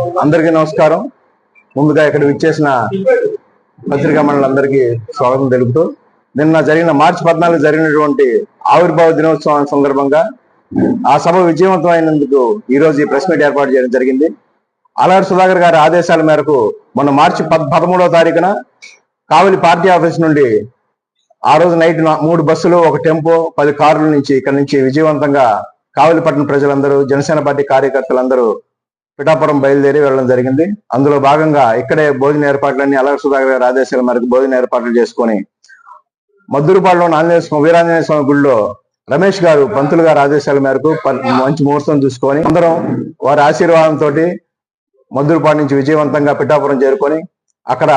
అందరికీ నమస్కారం. ముందుగా ఇక్కడ విచ్చేసిన పత్రికా మండలందరికీ స్వాగతం తెలుపుతూ నిన్న జరిగిన మార్చి పద్నాలుగు జరిగినటువంటి ఆవిర్భావ దినోత్సవం సందర్భంగా ఆ సభ విజయవంతం ఈ రోజు ఈ ప్రెస్ మీట్ ఏర్పాటు చేయడం జరిగింది. అలారి సుధాకర్ గారి ఆదేశాల మేరకు మొన్న మార్చి పద్ పదమూడవ తారీఖున కావలి పార్టీ ఆఫీస్ నుండి ఆ రోజు నైట్ మూడు బస్సులు ఒక టెంపో పది కార్ల నుంచి ఇక్కడ నుంచి విజయవంతంగా కావలిపట్నం ప్రజలందరూ జనసేన పార్టీ కార్యకర్తలందరూ పిఠాపురం బయలుదేరి వెళ్ళడం జరిగింది. అందులో భాగంగా ఇక్కడే భోజన ఏర్పాట్లన్నీ అలగ సుధాకర్ గారి ఆదేశాల మేరకు భోజన ఏర్పాట్లు చేసుకొని మద్దురుపాడులోని ఆంజనేయ స్వామి వీరాంజనేయ స్వామి గుడిలో రమేష్ గారు పంతులు గారి ఆదేశాల మేరకు మంచి ముహూర్తం చూసుకొని అందరం వారి ఆశీర్వాదంతో మద్దురుపాడు నుంచి విజయవంతంగా పిఠాపురం చేరుకొని అక్కడ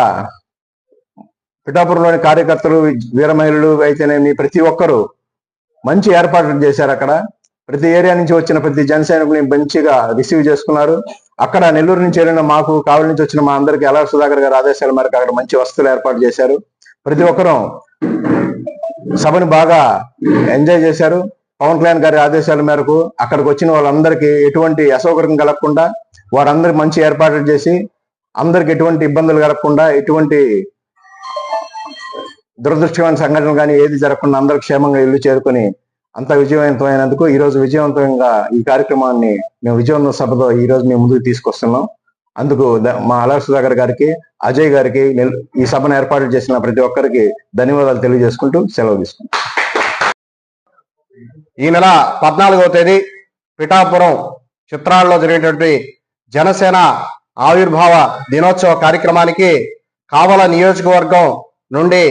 పిఠాపురంలోని కార్యకర్తలు వీరమహిళలు అయితేనేమి ప్రతి ఒక్కరూ మంచి ఏర్పాట్లు చేశారు అక్కడ. ప్రతి ఏరియా నుంచి వచ్చిన ప్రతి జన సైనికుని మంచిగా రిసీవ్ చేసుకున్నారు. అక్కడ నెల్లూరు నుంచి వెళ్ళిన మాకు కావలి నుంచి వచ్చిన మా అందరికి అలా సుధాకర్ గారి ఆదేశాల మేరకు అక్కడ మంచి వసతులు ఏర్పాటు చేశారు. ప్రతి ఒక్కరూ సభను బాగా ఎంజాయ్ చేశారు. పవన్ కళ్యాణ్ గారి ఆదేశాల మేరకు అక్కడికి వచ్చిన వాళ్ళందరికీ ఎటువంటి అసౌకర్యం కలగకుండా వారందరికి మంచి ఏర్పాట్లు చేసి అందరికి ఎటువంటి ఇబ్బందులు కలగకుండా ఎటువంటి దురదృష్టమైన సంఘటన కానీ ఏది జరగకుండా అందరూ క్షేమంగా ఇల్లు చేరుకొని అంత విజయవంతమైనందుకు ఈ రోజు విజయవంతంగా ఈ కార్యక్రమాన్ని మేము విజయవంత సభతో ఈ రోజు మేము ముందుకు తీసుకొస్తున్నాం. అందుకు మా అలర్ సుధాకర్ గారికి అజయ్ గారికి ఈ సభను ఏర్పాటు చేసిన ప్రతి ఒక్కరికి ధన్యవాదాలు తెలియజేసుకుంటూ సెలవు తీసుకుంటాం ఈ నెల పద్నాలుగవ తేదీ పిఠాపురం చిత్రాల్లో జరిగేటువంటి జనసేన ఆవిర్భావ దినోత్సవ కార్యక్రమానికి కావల నియోజకవర్గం నుండి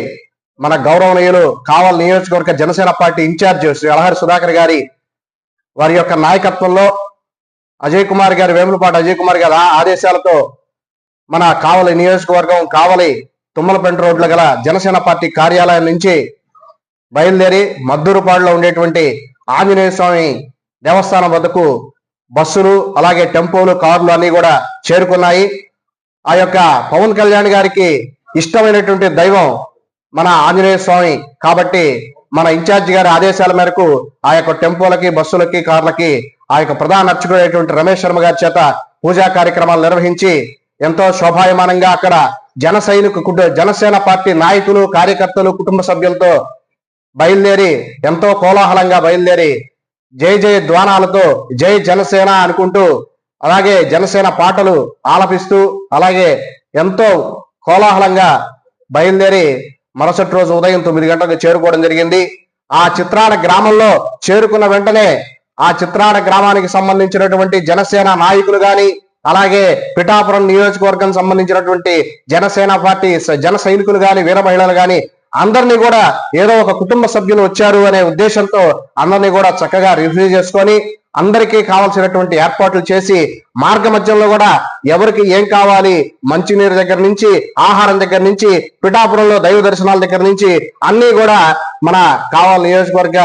మన గౌరవనీయులు కావల నియోజకవర్గ Janasena party in charge Shri Alahari Sudhakar గారి వారి యొక్క నాయకత్వంలో అజయ్ కుమార్ గారి వేములపాటి అజయ్ కుమార్ గారి ఆ- ఆదేశాలతో మన కావలి నియోజకవర్గం కావలి తుమ్మలపెంట రోడ్ల గల జనసేన పార్టీ కార్యాలయం నుంచి బయలుదేరి మద్దూరుపాడులో ఉండేటువంటి ఆంజనేయ స్వామి దేవస్థానం వద్దకు బస్సులు అలాగే టెంపోలు కార్లు అన్ని కూడా చేరుకున్నాయి. ఆ యొక్క పవన్ కళ్యాణ్ గారికి ఇష్టమైనటువంటి దైవం మన ఆంజనేయ స్వామి కాబట్టి మన ఇన్ఛార్జ్ గారి ఆదేశాల మేరకు ఆ యొక్క టెంపోలకి బస్సులకి కార్లకి ఆ యొక్క ప్రధాన అర్చకుడైనటువంటి రమేష్ శర్మ గారి చేత పూజా కార్యక్రమాలు నిర్వహించి ఎంతో శోభాయమానంగా అక్కడ జన సైనికు జనసేన పార్టీ నాయకులు కార్యకర్తలు కుటుంబ సభ్యులతో బయలుదేరి ఎంతో కోలాహలంగా బయలుదేరి జై జై ద్వానాలతో జై జనసేన అనుకుంటూ అలాగే జనసేన పాటలు ఆలపిస్తూ అలాగే ఎంతో కోలాహలంగా బయలుదేరి మరుసటి రోజు ఉదయం తొమ్మిది గంటలకు చేరుకోవడం జరిగింది. ఆ చిత్రాడ గ్రామంలో చేరుకున్న వెంటనే ఆ చిత్రాడ గ్రామానికి సంబంధించినటువంటి జనసేన నాయకులు గాని అలాగే పిఠాపురం నియోజకవర్గం సంబంధించినటువంటి జనసేన పార్టీ స- జన సైనికులు గాని వీర మహిళలు గాని అందరినీ కూడా ఏదో ఒక కుటుంబ సభ్యులు వచ్చారు అనే ఉద్దేశంతో అందరినీ కూడా చక్కగా రిసీవ్ చేసుకొని అందరికీ కావాల్సినటువంటి ఏర్పాట్లు చేసి మార్గ మధ్యంలో కూడా ఎవరికి ఏం కావాలి మంచినీరు దగ్గర నుంచి ఆహారం దగ్గర నుంచి పిఠాపురంలో దైవ దర్శనాల దగ్గర నుంచి అన్ని కూడా మన కావాలి నియోజకవర్గ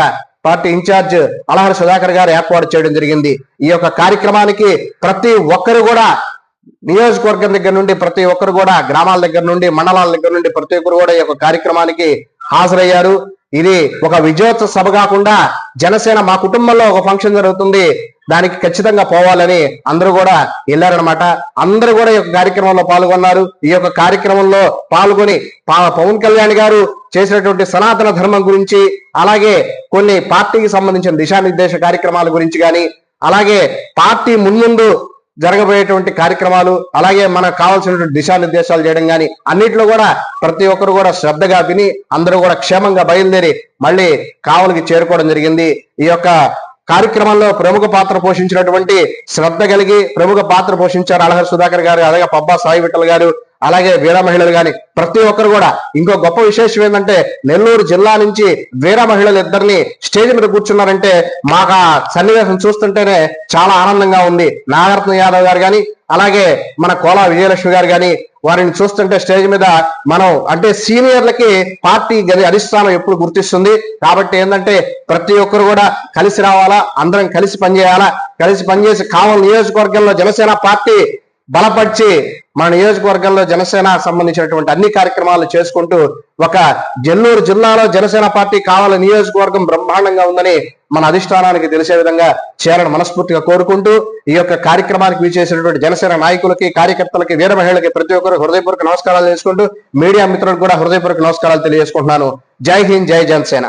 పార్టీ ఇన్ఛార్జ్ అలహరి సుధాకర్ గారు ఏర్పాటు చేయడం జరిగింది. ఈ యొక్క కార్యక్రమానికి ప్రతి ఒక్కరు కూడా నియోజకవర్గం దగ్గర నుండి ప్రతి ఒక్కరు కూడా గ్రామాల దగ్గర నుండి మండలాల దగ్గర నుండి ప్రతి ఒక్కరు కూడా ఈ యొక్క కార్యక్రమానికి హాజరయ్యారు. ఇది ఒక విజయోత్సవ సభ కాకుండా జనసేన మా కుటుంబంలో ఒక ఫంక్షన్ జరుగుతుంది. దానికి ఖచ్చితంగా పోవాలని అందరూ కూడా వెళ్ళారనమాట అందరూ కూడా ఈ యొక్క కార్యక్రమంలో పాల్గొన్నారు. ఈ యొక్క కార్యక్రమంలో పాల్గొని పా- పవన్ కళ్యాణ్ గారు చేసినటువంటి సనాతన ధర్మం గురించి అలాగే కొన్ని పార్టీకి సంబంధించిన దిశానిర్దేశ కార్యక్రమాల గురించి కానీ అలాగే పార్టీ మున్ముందు జరగబోయేటువంటి కార్యక్రమాలు అలాగే మనకు కావాల్సినటువంటి దిశానిర్దేశాలు చేయడం కానీ అన్నిట్లో కూడా ప్రతి ఒక్కరు కూడా శ్రద్ధగా విని అందరూ కూడా క్షేమంగా బయలుదేరి మళ్ళీ కావలికి చేరుకోవడం జరిగింది. ఈ యొక్క కార్యక్రమంలో ప్రముఖ పాత్ర పోషించినటువంటి శ్రద్ధ కలిగి ప్రముఖ పాత్ర పోషించారు అలహర్ సుధాకర్ గారు అలాగే పబ్బా సాయి విఠల్ గారు అలాగే వీర మహిళలు గాని ప్రతి ఒక్కరు కూడా ఇంకో గొప్ప విశేషం ఏంటంటే నెల్లూరు జిల్లా నుంచి వీర మహిళలు ఇద్దరిని స్టేజ్ మీద కూర్చున్నారంటే మాకు ఆ సన్నివేశం చూస్తుంటేనే చాలా ఆనందంగా ఉంది. నాగరత్న యాదవ్ గారు గాని అలాగే మన కోలా విజయలక్ష్మి గారు గాని వారిని చూస్తుంటే స్టేజ్ మీద మనం అంటే సీనియర్లకి పార్టీ గది అధిష్టానం ఎప్పుడు గుర్తిస్తుంది. కాబట్టి ఏంటంటే ప్రతి ఒక్కరు కూడా కలిసి రావాలా అందరం కలిసి పనిచేయాలా కలిసి పనిచేసి కావలి నియోజకవర్గంలో జనసేన పార్టీ బలపరిచి మన నియోజకవర్గంలో జనసేన సంబంధించినటువంటి అన్ని కార్యక్రమాలు చేసుకుంటూ ఒక జల్లూరు జిల్లాలో జనసేన పార్టీ కావాలి నియోజకవర్గం బ్రహ్మాండంగా ఉందని మన అధిష్టానానికి తెలిసే విధంగా చేయాలని మనస్ఫూర్తిగా కోరుకుంటూ ఈ యొక్క కార్యక్రమానికి వీచేసినటువంటి జనసేన నాయకులకి కార్యకర్తలకి వీర మహిళలకి ప్రతి ఒక్కరు హృదయపూర్వక నమస్కారాలు చేసుకుంటూ మీడియా మిత్రులకు కూడా హృదయపూర్వక నమస్కారాలు తెలియజేసుకుంటున్నాను. జై హింద్ జై జనసేన.